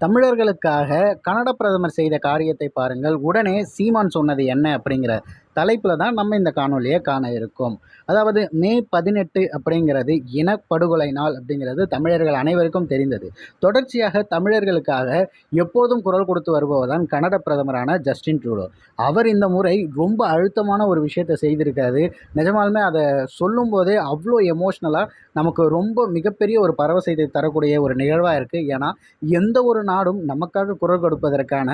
தமிழர்களுக்காக கன்னட பிரதமர் செய்த காரியத்தை பாருங்கள். உடனே சீமான் சொன்னது என்ன அப்படிங்கிற தலைப்பில் தான் நம்ம இந்த காணொலியை காண இருக்கோம். அதாவது மே பதினெட்டு அப்படிங்கிறது இனப்படுகொலை நாள் அப்படிங்கிறது தமிழர்கள் அனைவருக்கும் தெரிந்தது. தொடர்ச்சியாக தமிழர்களுக்காக எப்போதும் குரல் கொடுத்து வருபவர் தான் கன்னட பிரதமரான ஜஸ்டின் ட்ரூடோ. அவர் இந்த முறை ரொம்ப அழுத்தமான ஒரு விஷயத்தை செய்திருக்காரு நிஜமாலுமே அதை சொல்லும்போதே அவ்வளோ எமோஷ்னலாக நமக்கு ரொம்ப மிகப்பெரிய ஒரு பரவசத்தை தரக்கூடிய ஒரு நிகழ்வாக இருக்குது ஏன்னா எந்த ஒரு நாடும் நமக்காக குரல் கொடுப்பதற்கான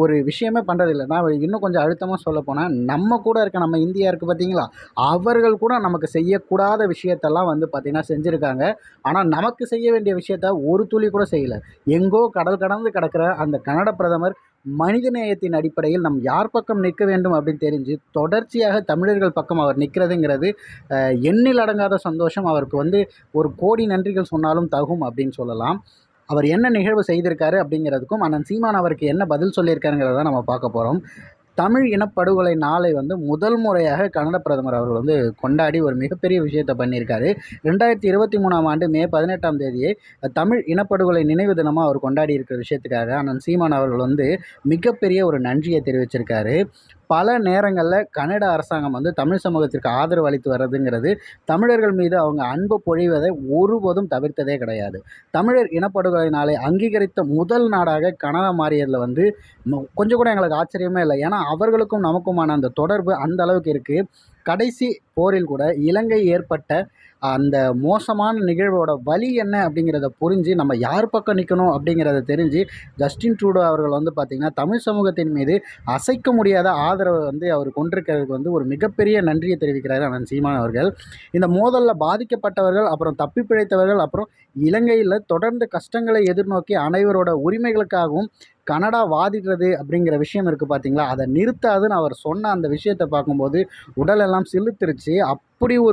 ஒரு விஷயமே பண்ணுறதில்லை நான் இன்னும் கொஞ்சம் அழுத்தமாக சொல்ல போனால் நம்ம கூட இருக்க நம்ம இந்தியா இருக்குது பார்த்தீங்களா அவர்கள் கூட நமக்கு செய்யக்கூடாத விஷயத்தெல்லாம் வந்து பார்த்திங்கன்னா செஞ்சுருக்காங்க. ஆனால் நமக்கு செய்ய வேண்டிய விஷயத்த ஒரு துளி கூட செய்யலை. எங்கோ கடல் கடந்து கிடக்கிற அந்த கன்னட பிரதமர் மனிதநேயத்தின் அடிப்படையில் நம் யார் பக்கம் நிற்க வேண்டும் அப்படின்னு தெரிஞ்சு தொடர்ச்சியாக தமிழர்கள் பக்கம் அவர் நிற்கிறதுங்கிறது எண்ணில் அடங்காத சந்தோஷம். அவருக்கு வந்து ஒரு கோடி நன்றிகள் சொன்னாலும் தகும் அப்படின்னு சொல்லலாம். அவர் என்ன நிகழ்வு செய்திருக்காரு அப்படிங்கிறதுக்கும் அண்ணன் சீமான் அவருக்கு என்ன பதில் சொல்லியிருக்காருங்கிறத நம்ம பார்க்க போகிறோம் தமிழ் இனப்படுகொலை நாளை வந்து முதல் முறையாக கன்னட பிரதமர் அவர்கள் வந்து கொண்டாடி ஒரு மிகப்பெரிய விஷயத்தை பண்ணியிருக்காரு. ரெண்டாயிரத்தி இருபத்தி மூணாம் ஆண்டு மே பதினெட்டாம் தேதியை தமிழ் இனப்படுகொலை நினைவு தினமாக அவர் கொண்டாடி இருக்கிற விஷயத்துக்காக அண்ணன் சீமான் அவர்கள் வந்து மிகப்பெரிய ஒரு நன்றியை தெரிவிச்சிருக்காரு. பல நேரங்களில் கன்னட அரசாங்கம் வந்து தமிழ் சமூகத்திற்கு ஆதரவு அளித்து வர்றதுங்கிறது தமிழர்கள் மீது அவங்க அன்பு பொழிவதை ஒருபோதும் தவிர்த்ததே கிடையாது. தமிழர் இனப்படுகொலையினாலே நாளை அங்கீகரித்த முதல் நாடாக கனடா மாறியதில் வந்து கொஞ்சம் கூட எங்களுக்கு ஆச்சரியமே இல்லை. ஏன்னா அவர்களுக்கும் நமக்குமான அந்த தொடர்பு அந்த அளவுக்கு இருக்குது கடைசி போரில் கூட இலங்கை ஏற்பட்ட அந்த மோசமான நிகழ்வோட வலி என்ன அப்படிங்கிறத புரிஞ்சு நம்ம யார் பக்கம் நிற்கணும் அப்படிங்கிறத தெரிஞ்சு ஜஸ்டின் ட்ரூடோ அவர்கள் வந்து பார்த்திங்கன்னா தமிழ் சமூகத்தின் மீது அசைக்க முடியாத ஆதரவை வந்து அவர் கொண்டிருக்கிறதுக்கு வந்து ஒரு மிகப்பெரிய நன்றியை தெரிவிக்கிறார் அண்ணன் சீமான் அவர்கள். இந்த மோதலில் பாதிக்கப்பட்டவர்கள் அப்புறம் தப்பி பிழைத்தவர்கள் அப்புறம் இலங்கையில் தொடர்ந்து கஷ்டங்களை எதிர்நோக்கி அனைவரோட உரிமைகளுக்காகவும் கனடா வாதிடுறது அப்படிங்கிற விஷயம் இருக்குது பார்த்தீங்களா? அதை நிறுத்தாதுன்னு அவர் சொன்ன அந்த விஷயத்தை பார்க்கும்போது உடலெல்லாம் சிலுத்துருச்சு அப்படி ஒரு